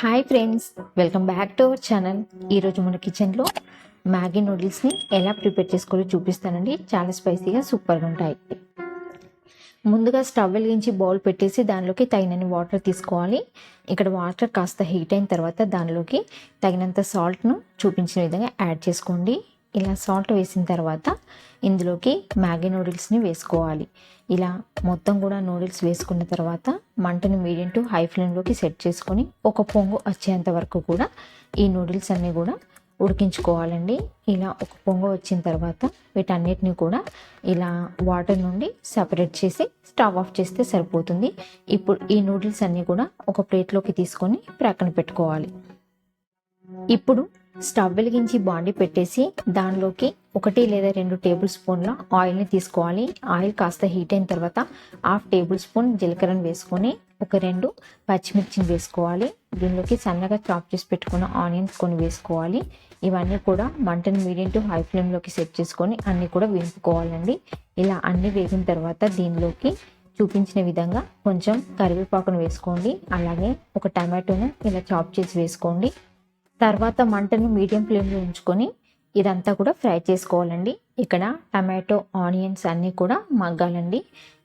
Hi friends welcome back to our channel ఈరోజు మన కిచెన్లో మ్యాగీ నూడిల్స్ని ఎలా ప్రిపేర్ చేసుకోవాలో చూపిస్తానండి. చాలా స్పైసీగా సూపర్గా ఉంటాయి. ముందుగా స్టవ్ వెలిగించి బౌల్ పెట్టేసి దానిలోకి తగినన్ని వాటర్ తీసుకోవాలి. ఇక్కడ వాటర్ కాస్త హీట్ అయిన తర్వాత దానిలోకి తగినంత సాల్ట్ను చూపించిన విధంగా యాడ్ చేసుకోండి. ఇలా సాల్ట్ వేసిన తర్వాత ఇందులోకి మ్యాగీ నూడిల్స్ని వేసుకోవాలి. ఇలా మొత్తం కూడా నూడిల్స్ వేసుకున్న తర్వాత మంటని మీడియం టు హై ఫ్లేమ్లోకి సెట్ చేసుకొని ఒక పొంగు వచ్చేంత వరకు కూడా ఈ నూడిల్స్ అన్నీ కూడా ఉడికించుకోవాలండి. ఇలా ఒక పొంగు వచ్చిన తర్వాత వీటన్నిటిని కూడా ఇలా వాటర్ నుండి సపరేట్ చేసి స్టవ్ ఆఫ్ చేస్తే సరిపోతుంది. ఇప్పుడు ఈ నూడిల్స్ అన్నీ కూడా ఒక ప్లేట్లోకి తీసుకొని ప్రక్కన పెట్టుకోవాలి. ఇప్పుడు స్టవ్ వెలిగించి బాండి పెట్టేసి దానిలోకి ఒకటి లేదా రెండు టేబుల్ స్పూన్ల ఆయిల్ని తీసుకోవాలి. ఆయిల్ కాస్త హీట్ అయిన తర్వాత హాఫ్ టేబుల్ స్పూన్ జీలకర్రను వేసుకొని ఒక రెండు పచ్చిమిర్చిని వేసుకోవాలి. దీనిలోకి సన్నగా చాప్ చేసి పెట్టుకున్న ఆనియన్స్ కొన్ని వేసుకోవాలి. ఇవన్నీ కూడా మంటను మీడియం టు హై ఫ్లేమ్లోకి సెట్ చేసుకొని అన్నీ కూడా వేపుకోవాలండి. ఇలా అన్నీ వేగిన తర్వాత దీనిలోకి చూపించిన విధంగా కొంచెం కరివేపాకును వేసుకోండి. అలాగే ఒక టమాటోను ఇలా చాప్ చేసి వేసుకోండి. తర్వాత మంటను మీడియం ఫ్లేమ్లో ఉంచుకొని ఇదంతా కూడా ఫ్రై చేసుకోవాలండి. ఇక్కడ టమాటో ఆనియన్స్ అన్నీ కూడా మగ్గాలండి.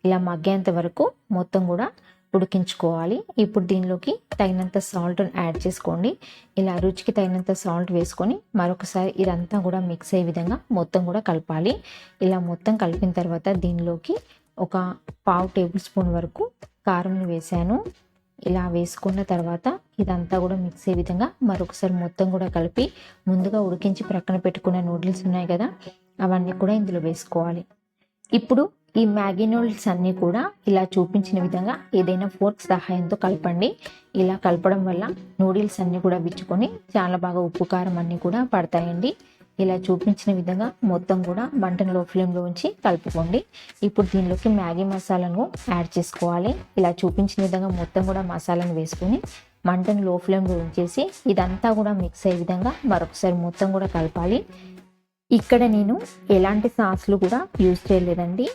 ఇలా మగ్గేంత వరకు మొత్తం కూడా ఉడికించుకోవాలి. ఇప్పుడు దీనిలోకి తగినంత సాల్ట్ యాడ్ చేసుకోండి. ఇలా రుచికి తగినంత సాల్ట్ వేసుకొని మరొకసారి ఇదంతా కూడా మిక్స్ అయ్యే విధంగా మొత్తం కూడా కలపాలి. ఇలా మొత్తం కలిపిన తర్వాత దీనిలోకి ఒక పావు టేబుల్ స్పూన్ వరకు కారంని వేసాను. ఇలా వేసుకున్న తర్వాత ఇదంతా కూడా మిక్స్ అయ్యే విధంగా మరొకసారి మొత్తం కూడా కలిపి ముందుగా ఉడికించి ప్రక్కన పెట్టుకున్న నూడిల్స్ ఉన్నాయి కదా అవన్నీ కూడా ఇందులో వేసుకోవాలి. ఇప్పుడు ఈ మ్యాగీ నూడిల్స్ అన్నీ కూడా ఇలా చూపించిన విధంగా ఏదైనా ఫోర్క్ సహాయంతో కలపండి. ఇలా కలపడం వల్ల నూడిల్స్ అన్నీ కూడా విచ్చుకొని చాలా బాగా ఉప్పు కారం అన్నీ కూడా పడతాయండి. ఇలా చూపించిన విధంగా మొత్తం కూడా మంటను లో ఫ్లేమ్లో ఉంచి కలుపుకోండి. ఇప్పుడు దీనిలోకి మ్యాగీ మసాలాను యాడ్ చేసుకోవాలి. ఇలా చూపించిన విధంగా మొత్తం కూడా మసాలాను వేసుకొని మంటను లో ఫ్లేమ్లో ఉంచేసి ఇదంతా కూడా మిక్స్ అయ్యే విధంగా మరొకసారి మొత్తం కూడా కలపాలి. ఇక్కడ నేను ఎలాంటి సాస్లు కూడా యూజ్ చేయలేదండి.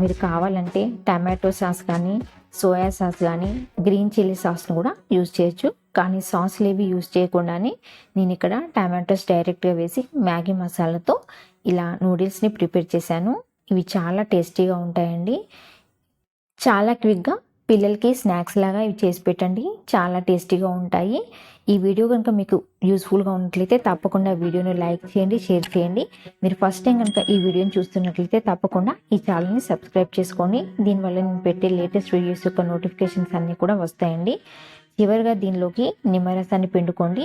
మీరు కావాలంటే టమాటో సాస్ కానీ సోయా సాస్ కానీ గ్రీన్ చిల్లీ సాస్ను కూడా యూజ్ చేయొచ్చు. కానీ సాస్లు ఏవి యూజ్ చేయకుండానే నేను ఇక్కడ టమాటోస్ డైరెక్ట్గా వేసి మ్యాగీ మసాలాతో ఇలా నూడిల్స్ని ప్రిపేర్ చేశాను. ఇవి చాలా టేస్టీగా ఉంటాయండి. చాలా క్విక్గా పిల్లలకి స్నాక్స్ లాగా ఇవి చేసి పెట్టండి. చాలా టేస్టీగా ఉంటాయి. ఈ వీడియో కనుక మీకు యూస్ఫుల్గా ఉన్నట్లయితే తప్పకుండా వీడియోని లైక్ చేయండి షేర్ చేయండి. మీరు ఫస్ట్ టైం కనుక ఈ వీడియోని చూస్తున్నట్లయితే తప్పకుండా ఈ ఛానల్ని సబ్స్క్రైబ్ చేసుకోండి దీనివల్ల నేను పెట్టే లేటెస్ట్ వీడియోస్ యొక్క నోటిఫికేషన్స్ అన్నీ కూడా వస్తాయండి. చివరిగా దీనిలోకి నిమ్మరసాన్ని పిండుకోండి.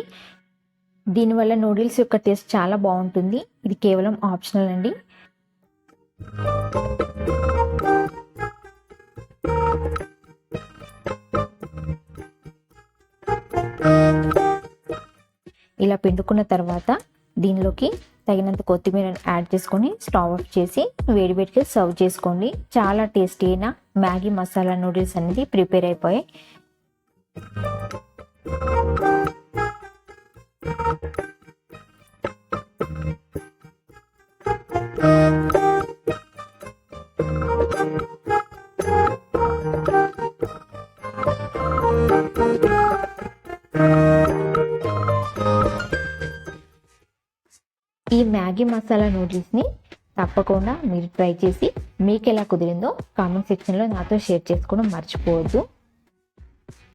దీనివల్ల నూడిల్స్ యొక్క టేస్ట్ చాలా బాగుంటుంది. ఇది కేవలం ఆప్షనల్ అండి. ఇలా పిండుకున్న తర్వాత దీనిలోకి తగినంత కొత్తిమీర యాడ్ చేసుకొని స్టవ్ ఆఫ్ చేసి వేడివేడిగా సర్వ్ చేసుకోండి. చాలా టేస్టీ అయిన మ్యాగీ మసాలా నూడిల్స్ అనేది ప్రిపేర్ అయిపోయాయి. ఈ మ్యాగీ మసాలా నూడిల్స్ని తప్పకుండా మీరు ట్రై చేసి మీకు ఎలా కుదిరిందో కామెంట్ సెక్షన్లో నాతో షేర్ చేసుకోవడం మర్చిపోవద్దు.